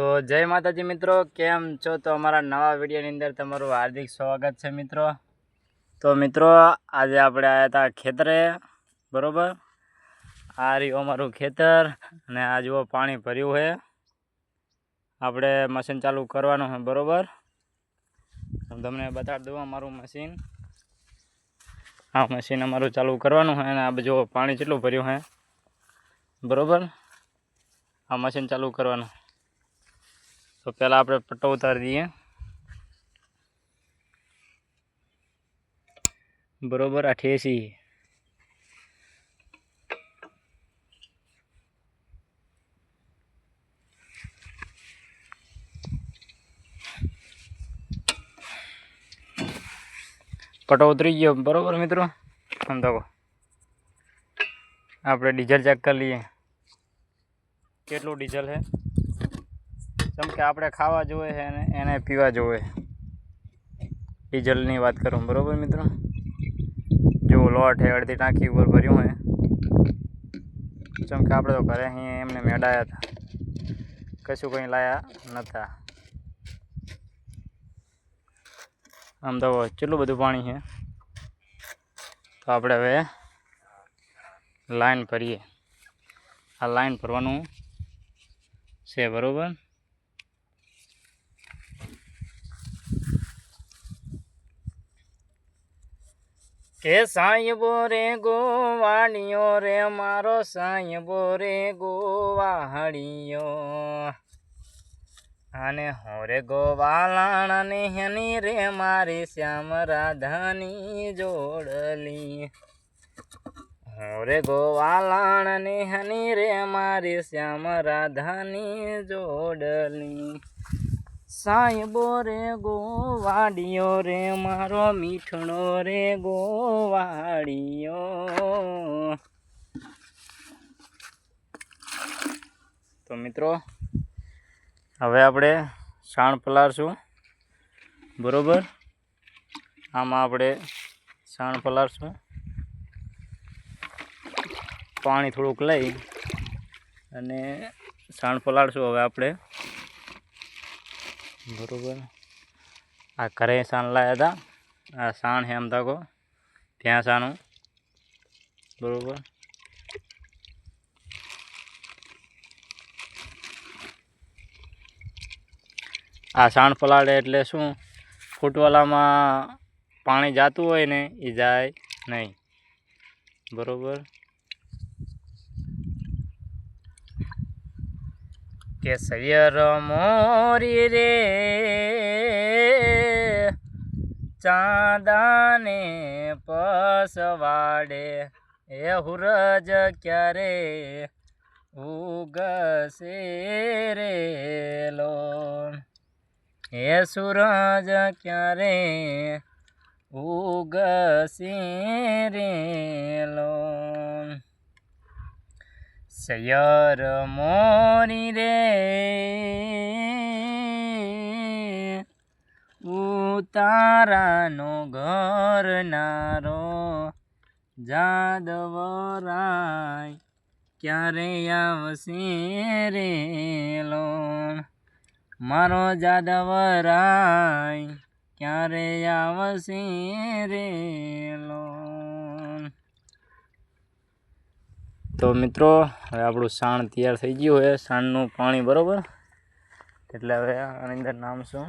તો જય માતાજી મિત્રો, કેમ છો? તો અમારા નવા વિડીયોની અંદર તમારું હાર્દિક સ્વાગત છે મિત્રો. તો મિત્રો, આજે આપણે આવ્યા હતા ખેતરે, બરાબર? આ રહ્યું અમારું ખેતર અને આ જુઓ પાણી ભર્યું છે. આપણે મશીન ચાલુ કરવાનું છે, બરોબર? હું તમને બતાડી દઉં અમારું મશીન આ મશીન અમારું ચાલુ કરવાનું છે અને આ જુઓ પાણી કેટલું ભર્યું છે. બરોબર? આ મશીન ચાલુ કરવાનું તો પહેલાં આપણે પટ્ટો ઉતારી દઈએ બરોબર આ ઠેસી પટ્ટો ઉતરી ગયો બરોબર મિત્રો આમ તો આપણે ડીઝલ ચેક કરી લઈએ કેટલું ડીઝલ છે? જેમ કે આપણે ખાવા જોઈએ છે અને એને પીવા જોઈએ. ડીઝલની વાત કરું, બરાબર મિત્રો? જો લોટ હે, અડધી ટાંકી ઉપર ભર્યું હોય જેમ કે આપણે તો ઘરે અહીં એમને મેળાયા હતા. કશું કંઈ લાયા નતા. આમ તો કેટલું બધું પાણી છે? તો આપણે હવે લાઈન ભરીએ. આ લાઈન ભરવાનું છે, બરોબર? કે સાંયબો રે ગોવાળિયો રે, મારો સાંયબો રે ગોવાળિયો. અને હોરે ગોવાલાણ ને હેની રે, મારી શ્યામ રાધાની જોડલી. હોરે ગોવાલાણ ને હની રે, મારી શ્યામ રાધાની જોડલી. સાહેબો રે ગોવાડિયો રે, મારો મીઠણો રે ગોવાડિયો. તો મિત્રો, હવે આપણે સાણ પલાળશું. બરોબર? આમાં આપણે સાણ પલાળશું. પાણી થોડુંક લઈ અને સાણ પલાળશું હવે આપણે. બરોબર. આ ઘરે સાણ લાવ્યા હતા આ સાણ હે આમ તાકો ત્યાં સાણું બરાબર. આ સાણ પલાળે એટલે શું? ફૂટવાલામાં પાણી જાતું હોય ને એ જાય નહીં. બરોબર. કે સૈયર મોરી રે ચાંદાને પસવાડે. એ હુરજ ક્યારે ઉગશે રે લો? એ સૂરજ ક્યારે ઉગશે રે લો? સૈયર મોરી રે. ઉતારાનો ઘર નારો જાદવરાય ક્યારે આવશે રે લોણ મારો જાદવરાય ક્યારે આવશે રે લોણ તો મિત્રો, હવે આપણું સાણ તૈયાર થઈ ગયું છે. સાણનું પાણી બરાબર? એટલે હવે આની અંદર નામ શું